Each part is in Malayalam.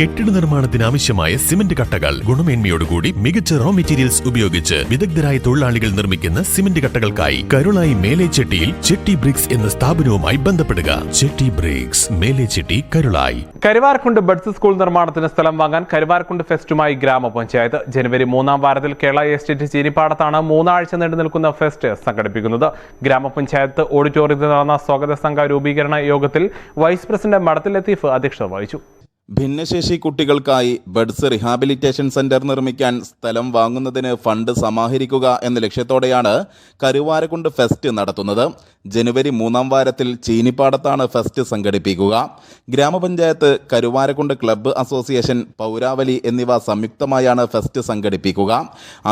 കെട്ടിട നിർമ്മാണത്തിന് ആവശ്യമായ സിമന്റ് കട്ടകൾ. ഗുണമേന്മയോടുകൂടി മികച്ച റോ മെറ്റീരിയൽസ് ഉപയോഗിച്ച് വിദഗ്ധരായ തൊഴിലാളികൾ നിർമ്മിക്കുന്ന സിമന്റ് കട്ടകൾക്കായി കരുളായി മേലേച്ചെട്ടിയിൽ ചെട്ടി ബ്രിക്സ് എന്ന സ്ഥാപനവുമായി ബന്ധപ്പെടുക. Chetti bricks Melechetti Karulai. Karuvarakundu buds school നിർമ്മാണത്തിന് സ്ഥലം വാങ്ങാൻ കരുവാർക്കുണ്ട് ഫെസ്റ്റുമായി ഗ്രാമപഞ്ചായത്ത് ജനുവരി മൂന്നാം വാരത്തിൽ കേരള എസ്റ്റേറ്റ് ചീനിപ്പാടത്താണ് മൂന്നാഴ്ച നീണ്ടു നിൽക്കുന്ന ഫെസ്റ്റ് സംഘടിപ്പിക്കുന്നത്. ഗ്രാമപഞ്ചായത്ത് ഓഡിറ്റോറിയത്തിൽ നടന്ന സ്വാഗത സംഘ രൂപീകരണ യോഗത്തിൽ വൈസ് പ്രസിഡന്റ് മടത്തിൽ ലത്തീഫ് അധ്യക്ഷത വഹിച്ചു. ഭിന്നശേഷി കുട്ടികൾക്കായി ബഡ്സ് റിഹാബിലിറ്റേഷൻ സെന്റർ നിർമ്മിക്കാൻ സ്ഥലം വാങ്ങുന്നതിന് ഫണ്ട് സമാഹരിക്കുക എന്ന ലക്ഷ്യത്തോടെയാണ് കരുവാരക്കുണ്ട് ഫെസ്റ്റ് നടത്തുന്നത്. ജനുവരി മൂന്നാം വാരത്തിൽ ചീനിപ്പാടത്താണ് ഫെസ്റ്റ് സംഘടിപ്പിക്കുക. ഗ്രാമപഞ്ചായത്ത് കരുവാരക്കുണ്ട് ക്ലബ്ബ് അസോസിയേഷൻ പൗരാവലി എന്നിവ സംയുക്തമായാണ് ഫെസ്റ്റ് സംഘടിപ്പിക്കുക.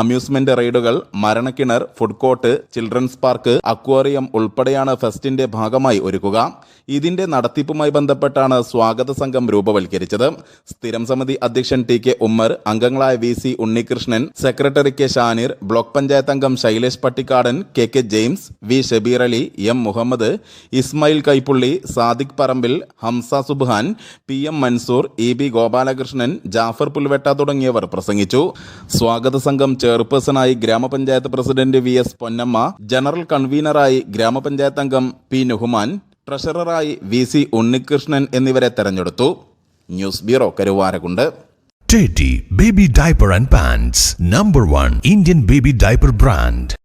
അമ്യൂസ്മെന്റ് റൈഡുകൾ മരണക്കിണർ food court children's park aquarium ഉൾപ്പെടെയാണ് ഫെസ്റ്റിന്റെ ഭാഗമായി ഒരുക്കുക. ഇതിന്റെ നടത്തിപ്പുമായി ബന്ധപ്പെട്ടാണ് സ്വാഗത സംഘം രൂപവൽക്കരിച്ചത്. സ്ഥിരം സമിതി അധ്യക്ഷൻ ടി കെ ഉമ്മർ അംഗങ്ങളായ V C Unnikrishnan secretary K Shanir block panchayat അംഗം Shailesh Pattikkadan K K James V Shabeer Ali M Muhammad Ismail Kaippully Sadiq Parambil Hamza Subhan P M Mansoor E B Gopalakrishnan Jafar Pulvetta തുടങ്ങിയവർ പ്രസംഗിച്ചു. സ്വാഗത സംഘം ചെയർപേഴ്സണായി ഗ്രാമപഞ്ചായത്ത് president V S Ponnamma general കൺവീനറായി ഗ്രാമപഞ്ചായത്ത് അംഗം പി നുഹുമാൻ ട്രഷററായി വി സി ഉണ്ണികൃഷ്ണൻ എന്നിവരെ തെരഞ്ഞെടുത്തു. News bureau Karuvarakundu. Teddy Baby Diaper and Pants Number one Indian baby diaper brand